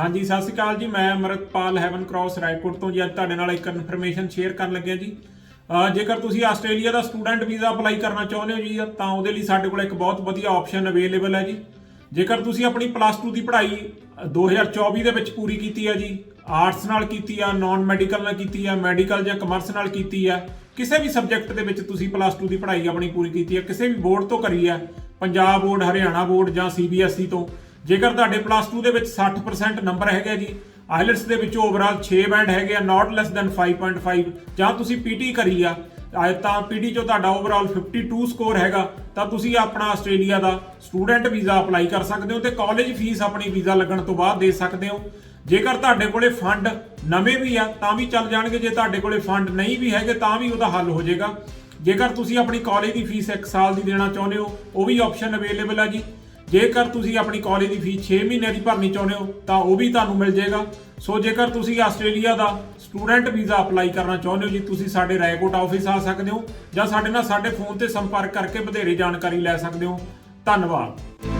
ਹਾਂਜੀ ਸਤਿ ਸ਼੍ਰੀ ਅਕਾਲ ਜੀ। ਮੈਂ ਅਮਰਤਪਾਲ ਹੈਵਨ ਕ੍ਰਾਸ ਰਾਏਕੋਟ ਤੋਂ ਜੀ। ਅੱਜ ਤੁਹਾਡੇ ਨਾਲ ਇੱਕ ਇਨਫੋਰਮੇਸ਼ਨ ਸ਼ੇਅਰ ਕਰਨ ਲੱਗਿਆ ਜੀ। ਜੇਕਰ ਤੁਸੀਂ ਆਸਟ੍ਰੇਲੀਆ ਦਾ ਸਟੂਡੈਂਟ ਵੀਜ਼ਾ ਅਪਲਾਈ ਕਰਨਾ ਚਾਹੁੰਦੇ ਹੋ ਜੀ ਤਾਂ ਉਹਦੇ ਲਈ ਸਾਡੇ ਕੋਲ ਇੱਕ ਬਹੁਤ ਵਧੀਆ ਆਪਸ਼ਨ ਅਵੇਲੇਬਲ ਹੈ ਜੀ। ਜੇਕਰ ਤੁਸੀਂ ਆਪਣੀ ਪਲੱਸ 2 ਦੀ ਪੜ੍ਹਾਈ ਅ, 2024 ਦੇ ਵਿੱਚ ਪੂਰੀ ਕੀਤੀ ਹੈ ਜੀ ਆਰਟਸ ਨਾਲ ਕੀਤੀ ਆ ਨਾਨ ਮੈਡੀਕਲ ਨਾਲ ਕੀਤੀ ਆ ਮੈਡੀਕਲ ਜਾਂ ਕਮਰਸ ਨਾਲ ਕੀਤੀ ਆ ਕਿਸੇ ਵੀ ਸਬਜੈਕਟ ਦੇ ਵਿੱਚ ਤੁਸੀਂ ਪਲੱਸ 2 ਦੀ ਪੜ੍ਹਾਈ ਆਪਣੀ ਪੂਰੀ ਕੀਤੀ ਹੈ। ਕਿਸੇ ਵੀ ਬੋਰਡ ਤੋਂ ਕਰੀ ਆ ਪੰਜਾਬ ਬੋਰਡ ਹਰਿਆਣਾ ਬੋਰਡ ਜਾਂ ਸੀਬੀਐਸਈ ਤੋਂ ਜੇਕਰ ਤੁਹਾਡੇ ਪਲੱਸ 2 ਦੇ ਵਿੱਚ 60% ਨੰਬਰ ਹੈਗੇ ਜੀ ਆਇਲਟਸ ਦੇ ਵਿੱਚ ਓਵਰਆਲ 6 ਬੈਂਡ ਹੈਗੇ ਆ ਨਾਟ ਲੈਸ ਦੈਨ 5.5 ਜਾਂ ਤੁਸੀਂ ਪੀਟੀ ਕਰੀ ਆ ਆ ਤਾਂ ਪੀਟੀ ਚੋਂ ਤੁਹਾਡਾ ਓਵਰਆਲ 52 ਸਕੋਰ ਹੈਗਾ, ਤਾਂ ਤੁਸੀਂ ਆਪਣਾ ਆਸਟ੍ਰੇਲੀਆ ਦਾ ਸਟੂਡੈਂਟ ਵੀਜ਼ਾ ਅਪਲਾਈ ਕਰ ਸਕਦੇ ਹੋ ਤੇ ਕਾਲਜ ਫੀਸ ਆਪਣੀ ਵੀਜ਼ਾ ਲੱਗਣ ਤੋਂ ਬਾਅਦ ਦੇ ਸਕਦੇ ਹੋ। ਜੇਕਰ ਤੁਹਾਡੇ ਕੋਲੇ ਫੰਡ ਨਵੇਂ ਵੀ ਆ, ਤਾਂ ਵੀ ਚੱਲ ਜਾਣਗੇ, ਜੇ ਤੁਹਾਡੇ ਕੋਲੇ ਫੰਡ ਨਹੀਂ ਵੀ ਹੈਗੇ, ਤਾਂ ਵੀ ਉਹਦਾ ਹੱਲ ਹੋ ਜਾਏਗਾ। ਜੇਕਰ ਤੁਸੀਂ ਆਪਣੀ ਕਾਲਜ ਦੀ ਫੀਸ 1 ਸਾਲ ਦੀ ਦੇਣਾ ਚਾਹੁੰਦੇ ਹੋ, ਉਹ ਵੀ ਆਪਸ਼ਨ ਅਵੇਲੇਬਲ ਹੈ ਜੀ। ਜੇਕਰ ਤੁਸੀਂ ਆਪਣੀ ਕਾਲਜ ਦੀ ਫੀਸ 6 ਮਹੀਨਿਆਂ ਦੀ ਭਰਨੀ ਚਾਹੁੰਦੇ ਹੋ, ਤਾਂ ਉਹ ਵੀ ਤੁਹਾਨੂੰ ਮਿਲ ਜਾਏਗਾ। ਸੋ ਜੇਕਰ ਤੁਸੀਂ ਆਸਟ੍ਰੇਲੀਆ ਦਾ ਸਟੂਡੈਂਟ ਵੀਜ਼ਾ ਅਪਲਾਈ ਕਰਨਾ ਚਾਹੁੰਦੇ ਹੋ ਜੀ, ਤੁਸੀਂ ਸਾਡੇ ਰਾਏਕੋਟ ਆਫਿਸ ਆ ਸਕਦੇ ਹੋ ਜਾਂ ਸਾਡੇ ਨਾਲ ਸਾਡੇ ਫੋਨ ਤੇ ਸੰਪਰਕ ਕਰਕੇ ਵਧੇਰੇ ਜਾਣਕਾਰੀ ਲੈ ਸਕਦੇ ਹੋ। ਧੰਨਵਾਦ।